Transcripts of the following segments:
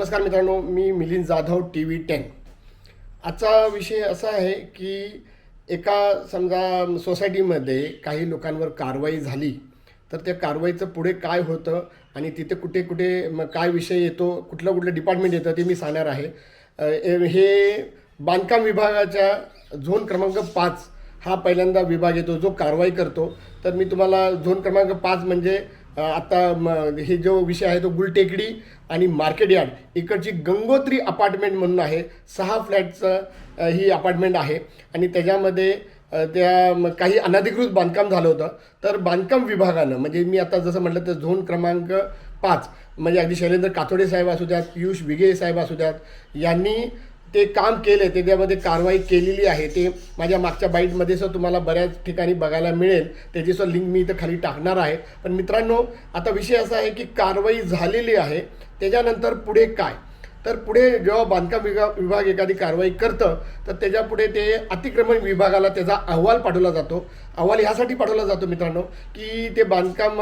नमस्कार मित्रांनो मी Milind Jadhav T V ten. आजचा विषय असा आहे की एका समजा सोसायटीमध्ये काही लोकांवर कारवाई झाली तर त्या कारवाईचं पुढे काय होतं आणि तिथे कुठे कुठे मग काय विषय येतो कुठलं कुठलं डिपार्टमेंट येतं ते मी सांगणार आहे. हे बांधकाम विभागाच्या झोन क्रमांक पाच हा पहिल्यांदा विभाग येतो जो कारवाई करतो. तर मी तुम्हाला झोन क्रमांक पाच म्हणजे आता म हे जो विषय आहे तो गुलटेकडी आणि मार्केट यार्ड इकडची गंगोत्री अपार्टमेंट म्हणून आहे. सहा फ्लॅटचं ही अपार्टमेंट आहे. आणि त्याच्यामध्ये त्या काही अनधिकृत बांधकाम झालं होतं. तर बांधकाम विभागानं म्हणजे मी आता जसं म्हटलं तर झोन क्रमांक पाच म्हणजे अगदी शैलेंद्र कातोडे साहेब असू द्यात पियुष विगे साहेब असू द्यात यांनी ते काम केलं आहे त्याच्यामध्ये कारवाई केलेली आहे. ते माझ्या मागच्या बाईटमध्ये सर तुम्हाला बऱ्याच ठिकाणी बघायला मिळेल. त्याची सुद्धा लिंक मी इथं खाली टाकणार आहे. पण मित्रांनो आता विषय असा आहे की कारवाई झालेली आहे. त्याच्यानंतर पुढे काय? तर पुढे जेव्हा बांधकाम विभाग विभाग एखादी कारवाई करतं तर त्याच्यापुढे ते अतिक्रमण विभागाला त्याचा अहवाल पाठवला जातो. अहवाल ह्यासाठी पाठवला जातो मित्रांनो की ते बांधकाम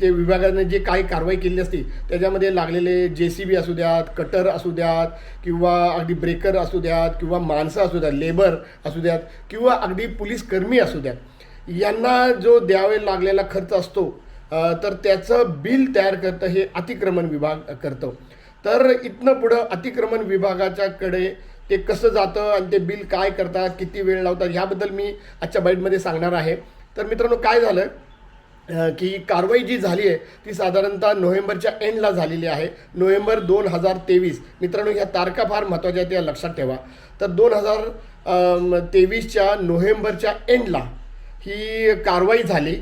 ते विभागाने जे काही कारवाई केली असती त्याच्यामध्ये लागलेले जे सी बी असू द्यात कटर असू द्यात किंवा अगदी ब्रेकर असू द्यात किंवा माणसं असू द्यात लेबर असू द्यात किंवा अगदी पोलीस कर्मी असू द्यात यांना जो द्यावे लागलेला खर्च असतो तर त्याचं बिल तयार करतं हे अतिक्रमण विभाग करतं. तर इथनं पुढं अतिक्रमण विभागाच्याकडे ते कसं जातं आणि ते बिल काय करतात किती वेळ लावतात ह्याबद्दल मी आजच्या बाईटमध्ये सांगणार आहे. तर मित्रांनो काय झालं? की कारवाई जी झाली आहे ती साधारणतः नोव्हेंबरच्या एंडला झालेली आहे. नोव्हेंबर दोन हजार तेवीस. मित्रांनो ह्या तारखा फार महत्त्वाच्या आहेत त्या लक्षात ठेवा. तर दोन हजार तेवीसच्या नोव्हेंबरच्या एंडला ही कारवाई झाली.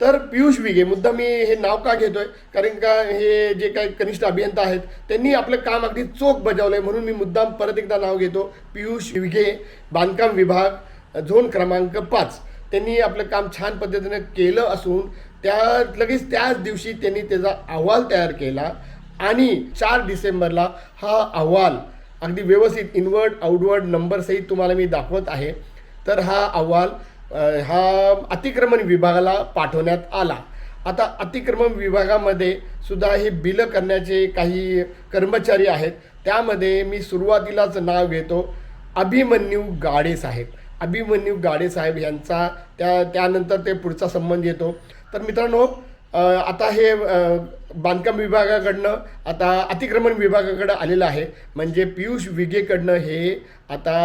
तर पियुष विगे मुद्दा मी हे नाव का घेतोय? कारण का हे जे काही कनिष्ठ अभियंता आहेत त्यांनी आपलं काम अगदी चोख बजावलंय म्हणून मी मुद्दाम परत एकदा नाव घेतो. पियुष विगे बांधकाम विभाग झोन क्रमांक पाच. त्यांनी आपलं काम छान पद्धतीनं केलं असून त्या लगेच त्याच दिवशी त्यांनी त्याचा अहवाल तयार केला आणि चार डिसेंबरला हा अहवाल अगदी व्यवस्थित इनवर्ड आउटवर्ड नंबरसहित तुम्हाला मी दाखवत आहे. तर हा अहवाल हा अतिक्रमण विभागाला पाठवण्यात आला. आता अतिक्रमण विभागामध्ये सुद्धा हे बिलं करण्याचे काही कर्मचारी आहेत. त्यामध्ये मी सुरुवातीलाच नाव घेतो अभिमन्यू गाडे साहेब. अभिमन्यू गाडे साहेब यांचा त्या त्यानंतर ते पुढचा संबंध येतो तर मित्रांनो आता हे बांधकाम विभागाकडनं आता अतिक्रमण विभागाकडं आलेलं आहे. म्हणजे पियुष विगेकडनं हे आता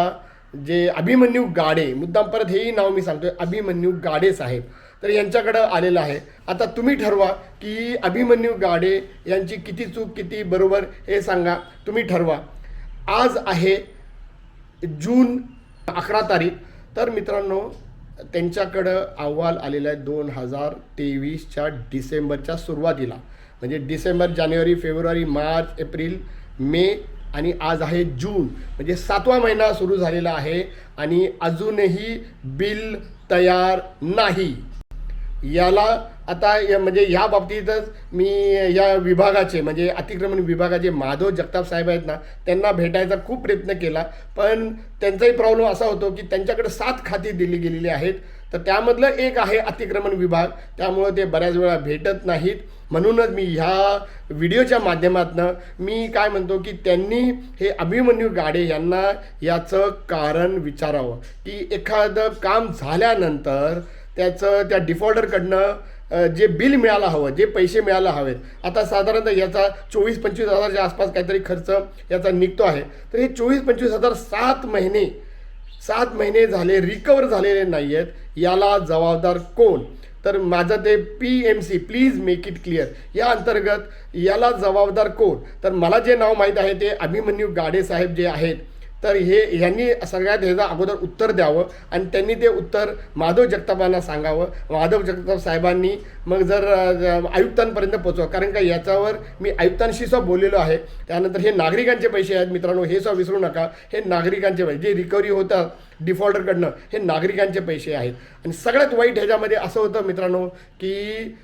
जे अभिमन्यू गाडे मुद्दाम परत हेही नाव मी सांगतोय अभिमन्यू गाडे साहेब. तर यांच्याकडं आलेलं आहे. आता तुम्ही ठरवा की अभिमन्यू गाडे यांची किती चूक किती बरोबर हे सांगा. तुम्ही ठरवा. आज आहे जून अकरा तारीख. तर मित्रांनो त्यांच्याकडं अहवाल आलेला आहे दोन हजार तेवीसच्या डिसेंबरच्या सुरुवातीला. म्हणजे डिसेंबर जानेवारी फेब्रुवारी मार्च एप्रिल मे आणि आज आहे जून म्हणजे सातवा महिना सुरू झालेला आहे आणि अजूनही बिल तयार नाही. याला आता या- म्हणजे ह्या बाबतीतच मी या विभागाचे म्हणजे अतिक्रमण विभागाचे माधव जगताप साहेब आहेत ना त्यांना भेटायचा खूप प्रयत्न केला. पण त्यांचाही प्रॉब्लेम असा होतो की त्यांच्याकडे सात खाती दिली गेलेली आहेत. तर त्यामधलं एक आहे अतिक्रमण विभाग. त्यामुळं ते बऱ्याच वेळा भेटत नाहीत. म्हणूनच मी ह्या व्हिडिओच्या माध्यमातनं मी काय म्हणतो की त्यांनी हे अभिमन्यू गाडे यांना याचं कारण विचारावं. की एखादं काम झाल्यानंतर त्याचं त्या डिफॉल्टरकडनं जे बिल मिळायला हवं जे पैसे मिळायला हवेत आता साधारणतः याचा चोवीस पंचवीस हजारच्या आसपास काहीतरी खर्च याचा निघतो आहे. तर हे चोवीस पंचवीस हजार सात महिने सात महिने झाले रिकवर झालेले नाही आहेत याला जबाबदार कोण? तर माझं ते P M C please make it clear. या अंतर्गत याला जबाबदार कोण? तर मला जे नाव माहीत आहे ते अभिमन्यू गाडे साहेब जे आहेत तर हे ह्यांनी सगळ्यात ह्याचं अगोदर उत्तर द्यावं आणि त्यांनी ते उत्तर माधव जगतापांना सांगावं. माधव जगताप साहेबांनी मग जर आयुक्तांपर्यंत पोचवा कारण का याच्यावर मी आयुक्तांशी सुद्धा बोललेलो आहे. त्यानंतर हे नागरिकांचे पैसे आहेत मित्रांनो हे सुद्धा विसरू नका. हे नागरिकांचे पैसे जे रिकव्हरी होतात डिफॉल्टरकडनं हे नागरिकांचे पैसे आहेत. आणि सगळ्यात वाईट ह्याच्यामध्ये असं होतं मित्रांनो की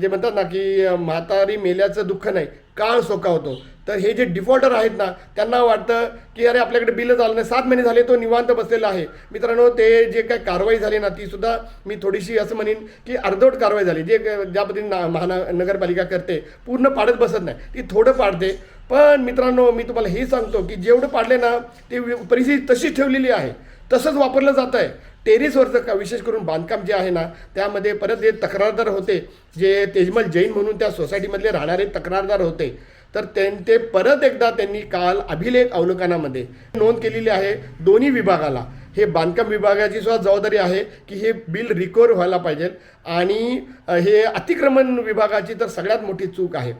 जे म्हणतात ना की म्हातारी मेल्याचं दुःख नाही काळ सोकावतो. तर हे जे डिफॉल्टर आहेत ना त्यांना वाटतं की अरे आपल्याकडे बिलच आलं नाही सात महिने झाले तो निवांत बसलेला आहे. मित्रांनो ते जे काय कारवाई झाली ना ती सुद्धा मी थोडीशी असं म्हणेन की अर्धवट कारवाई झाली. जे ज्या पद्धतीने ना- नगरपालिका करते पूर्ण पाडत बसत नाही ती थोडं पाडते. पण मित्रांनो मी तुम्हाला हे सांगतो की जेवढं पाडले ना ते परिस्थिती तशीच ठेवलेली आहे. तसंच वापरलं जात आहे टेरेसवरचं का विशेष करून बांधकाम जे आहे ना त्यामध्ये परत जे तक्रारदार होते जे तेजमल जैन म्हणून त्या सोसायटीमधले राहणारे तक्रारदार होते तर त्यां ते परत एकदा त्यांनी काल अभिलेख अवलोकनामध्ये नोंद केलेली आहे दोन्ही विभागाला. हे बांधकाम विभागाची सुद्धा जबाबदारी आहे की हे बिल रिकवर व्हायला पाहिजे आणि हे अतिक्रमण विभागाची तर सगळ्यात मोठी चूक आहे.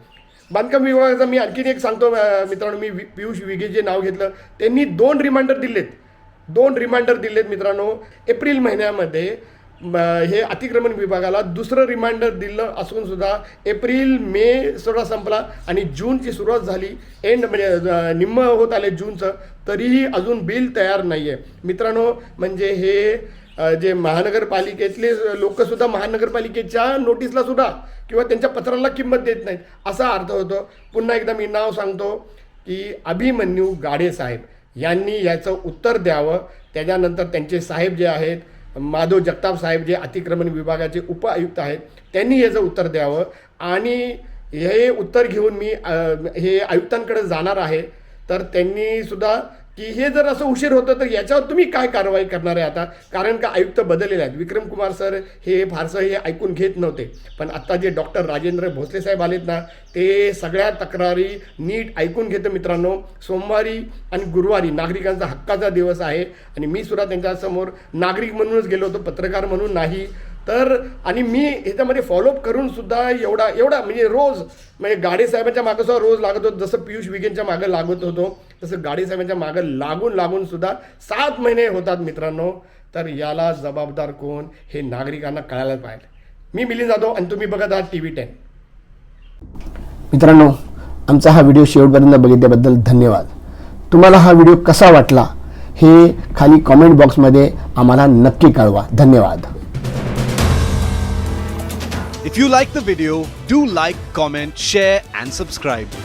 बांधकाम विभागाचं मी आणखीन एक सांगतो मित्रांनो मी वि- पियुष विगे जे नाव घेतलं त्यांनी दोन रिमाइंडर दिलेत. दोन रिमाइंडर दिलेत मित्रांनो. एप्रिल महिन्यामध्ये हे अतिक्रमण विभागाला दुसरं रिमाइंडर दिलं असून सुद्धा एप्रिल मे सुद्धा संपला आणि जूनची सुरुवात झाली. एंड म्हणजे निम्म होत आले जूनचं. तरीही अजून बिल तयार नाही आहे मित्रांनो म्हणजे हे जे महानगरपालिकेतले लोकसुद्धा महानगरपालिकेच्या नोटीसला सुद्धा किंवा त्यांच्या पत्राला किंमत देत नाहीत. असा अर्थ होतो. पुन्हा एकदा मी नाव सांगतो की अभिमन्यू गाडे साहेब. यांनी याचं उत्तर द्यावं. त्याच्यानंतर त्यांचे साहेब जे आहेत माधव जगताप साहेब जे अतिक्रमण विभागाचे उप आयुक्त आहेत त्यांनी याचं उत्तर द्यावं. आणि हे उत्तर घेऊन मी हे आयुक्तांकडे जाणार आहे. तर त्यांनीसुद्धा की हे जर असं उशीर होतं तर याच्यावर तुम्ही काय कारवाई करणार आहे आता? कारण का आयुक्त बदललेले आहेत. विक्रम कुमार सर हे फारसं हे ऐकून घेत नव्हते. पण आत्ता जे डॉक्टर राजेंद्र भोसले साहेब आलेत ना ते सगळ्या तक्रारी नीट ऐकून घेतं मित्रांनो. सोमवारी आणि गुरुवारी नागरिकांचा हक्काचा दिवस आहे आणि मी सुद्धा त्यांच्यासमोर नागरिक म्हणूनच गेलो होतो पत्रकार म्हणून नाही. तर आणि मी ह्याच्यामध्ये फॉलोअप करून सुद्धा एवढा एवढा म्हणजे रोज म्हणजे गाडे साहेबांच्या मागं सुद्धा रोज लागत होतो. जसं पियुष विगेनच्या मागं लागत होतो. तसं गाडे साहेबांच्या मागं लागून लागून सुद्धा सात महिने होतात मित्रांनो. तर याला जबाबदार कोण हे नागरिकांना कळायला पाहिजे. मी मिलिंद जाधव आणि तुम्ही बघत आहात टी व्ही टेन. मित्रांनो आमचा हा व्हिडिओ शेवटपर्यंत बघितल्याबद्दल धन्यवाद. तुम्हाला हा व्हिडिओ कसा वाटला हे खाली कॉमेंट बॉक्समध्ये आम्हाला नक्की कळवा. धन्यवाद. If you like the video, do like, comment, share, and subscribe.